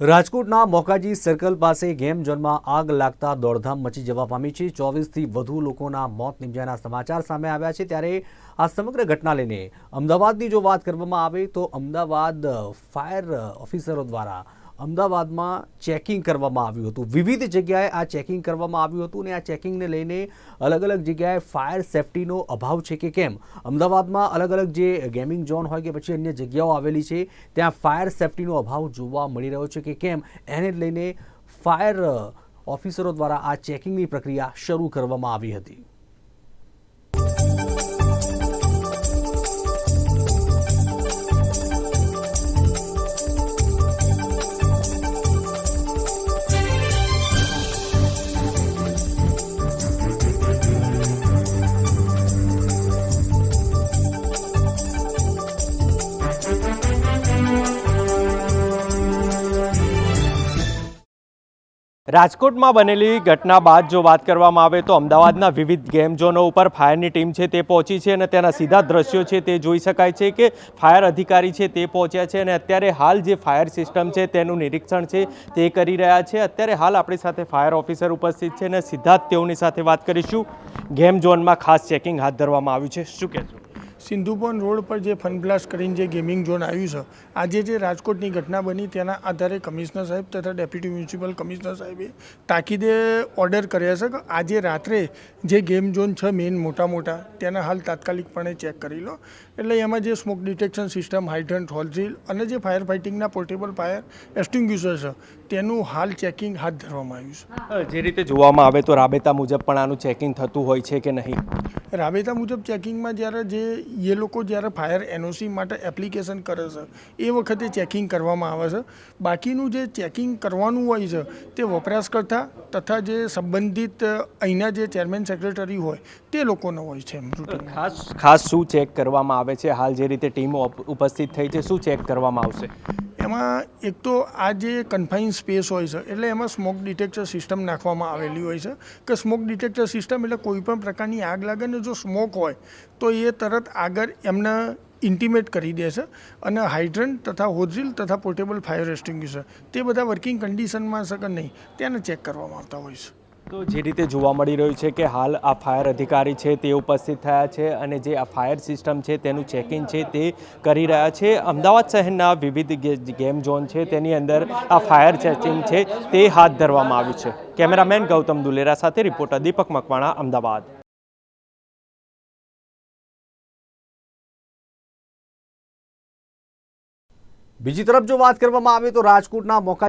રાજકોટના મોકાજી સર્કલ પાસે ગેમ ઝોનમાં આગ લાગતા દોડધામ મચી જવા પામી છે. ચોવીસથી વધુ લોકોના મોત નિપજ્યાના સમાચાર સામે આવ્યા છે. ત્યારે આ સમગ્ર ઘટના લઈને અમદાવાદની જો વાત કરવામાં આવે તો અમદાવાદ ફાયર ઓફિસરો દ્વારા અમદાવાદમાં ચેકિંગ કરવામાં આવ્યું હતું. વિવિધ જગ્યાએ આ ચેકિંગ કરવામાં આવ્યું હતું અને આ ચેકિંગને લઈને અલગ અલગ જગ્યાએ ફાયર સેફટીનો અભાવ છે કે કેમ? અમદાવાદમાં અલગ અલગ જે ગેમિંગ ઝોન હોય કે પછી અન્ય જગ્યાઓ આવેલી છે, ત્યાં ફાયર સેફટીનો અભાવ જોવા મળી રહ્યો છે કે કેમ? એને લઈને ફાયર ઓફિસરો દ્વારા આ ચેકિંગની પ્રક્રિયા શરૂ કરવામાં આવી હતી. રાજકોટમાં બનેલી ઘટના બાદ જો વાત કરવામાં આવે તો અમદાવાદના વિવિધ ગેમ ઝોનો ઉપર ફાયરની ટીમ છે તે પહોંચી છે અને તેના સીધા દ્રશ્યો છે તે જોઈ શકાય છે કે ફાયર અધિકારી છે તે પહોંચ્યા છે અને અત્યારે હાલ જે ફાયર સિસ્ટમ છે તેનું નિરીક્ષણ છે તે કરી રહ્યા છે. અત્યારે હાલ આપણી સાથે ફાયર ઓફિસર ઉપસ્થિત છે અને સીધા જ તેઓની સાથે વાત કરીશું. ગેમ ઝોનમાં ખાસ ચેકિંગ હાથ ધરવામાં આવ્યું છે. શું કહેશો? સિંધુપોન રોડ પર જે ફનબ્લાસ્ટ કરીને જે ગેમિંગ ઝોન આવ્યું છે, આજે જે રાજકોટની ઘટના બની તેના આધારે કમિશનર સાહેબ તથા ડેપ્યુટી મ્યુનિસિપલ કમિશનર સાહેબે તાકીદે ઓર્ડર કર્યા છે કે આજે રાત્રે જે ગેમ ઝોન છે મેઇન મોટા મોટા, તેના હાલ તાત્કાલિકપણે ચેક કરી લો. એટલે એમાં જે સ્મોક ડિટેક્શન સિસ્ટમ હાઇડ્રન્ટ હોલઝીલ અને જે ફાયર ફાઇટિંગના પોર્ટેબલ ફાયર એસ્ટિંગ્યુઝર છે, તેનું હાલ ચેકિંગ હાથ ધરવામાં આવ્યું છે. જે રીતે જોવામાં આવે તો રાબેતા મુજબ પણ આનું ચેકિંગ થતું હોય છે કે નહીં? રાબેતા મુજબ ચેકિંગમાં જ્યારે જે એ લોકો જ્યારે ફાયર એનઓસી માટે એપ્લિકેશન કરે છે, એ વખતે ચેકિંગ કરવામાં આવે છે. બાકીનું જે ચેકિંગ કરવાનું હોય છે, તે વપરાશકર્તા તથા જે સંબંધિત અહીંના જે ચેરમેન સેક્રેટરી હોય, તે લોકોનો હોય છે ખાસ ખાસ શું ચેક કરવામાં આવે છે? હાલ જે રીતે ટીમો ઉપસ્થિત થઈ છે, શું ચેક કરવામાં આવશે? એમાં એક તો આ જે કન્ફાઇન સ્પેસ હોય છે, એટલે એમાં સ્મોક ડિટેક્ટર સિસ્ટમ નાખવામાં આવેલી હોય છે. કે સ્મોક ડિટેક્ટર સિસ્ટમ એટલે કોઈ પણ પ્રકારની આગ લાગે ને જો સ્મોક હોય, તો એ તરત આગળ એમને ઇન્ટિમેટ કરી દે છે અને હાઇડ્રન તથા હોઝિલ તથા પોર્ટેબલ ફાયર એક્સટિંગ્યુશર તે બધા વર્કિંગ કન્ડિશનમાં છે કે નહીં, તેને ચેક કરવામાં આવતા હોય છે. તો જે રીતે જોવા મળી રહ્યું છે કે હાલ આ ફાયર અધિકારી છે તે ઉપસ્થિત થયા છે અને જે આ ફાયર સિસ્ટમ છે તેનું ચેકિંગ છે તે કરી રહ્યા છે. અમદાવાદ શહેરના વિવિધ ગેમ ઝોન છે તેની અંદર આ ફાયર ચેકિંગ છે તે હાથ ધરવામાં આવ્યું છે. કેમેરામેન ગૌતમ દુલેરા સાથે રિપોર્ટર દીપક મકવાણા, અમદાવાદ. બીજી તરફ જો વાત કરવામાં આવે તો રાજકોટના મોકા